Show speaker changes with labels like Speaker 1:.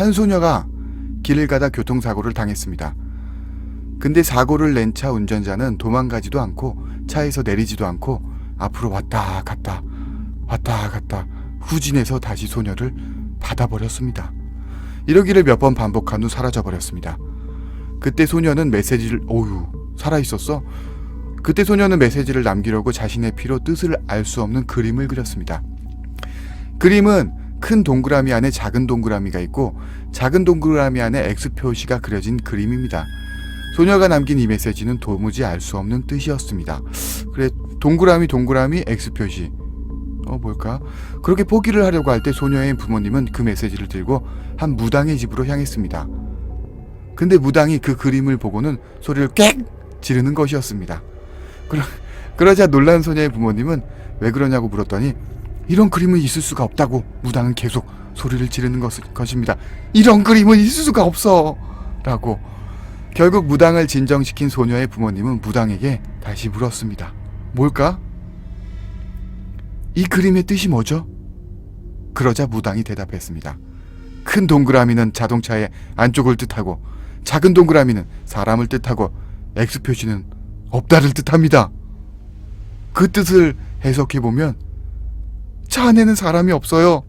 Speaker 1: 한 소녀가 길을 가다 교통사고를 당했습니다. 근데 사고를 낸 차 운전자는 도망가지도 않고 차에서 내리지도 않고 앞으로 왔다 갔다 왔다 갔다 후진해서 다시 소녀를 받아버렸습니다. 이러기를 몇 번 반복한 후 사라져버렸습니다. 그때 소녀는 메시지를 오유 살아 있었어. 그때 소녀는 메시지를 남기려고 자신의 피로 뜻을 알 수 없는 그림을 그렸습니다. 그림은 큰 동그라미 안에 작은 동그라미가 있고 작은 동그라미 안에 X 표시가 그려진 그림입니다. 소녀가 남긴 이 메시지는 도무지 알 수 없는 뜻이었습니다. 그래 동그라미 동그라미 X 표시. 어 뭘까? 그렇게 포기를 하려고 할 때 소녀의 부모님은 그 메시지를 들고 한 무당의 집으로 향했습니다. 근데 무당이 그 그림을 보고는 소리를 꽥 지르는 것이었습니다. 그러, 그러자 놀란 소녀의 부모님은 왜 그러냐고 물었더니 이런 그림은 있을 수가 없다고 무당은 계속 소리를 지르는 것, 것입니다. 이런 그림은 있을 수가 없어! 라고 결국 무당을 진정시킨 소녀의 부모님은 무당에게 다시 물었습니다. 뭘까? 이 그림의 뜻이 뭐죠? 그러자 무당이 대답했습니다. 큰 동그라미는 자동차의 안쪽을 뜻하고 작은 동그라미는 사람을 뜻하고 X 표시는 없다를 뜻합니다. 그 뜻을 해석해 보면 차 안에는 사람이 없어요.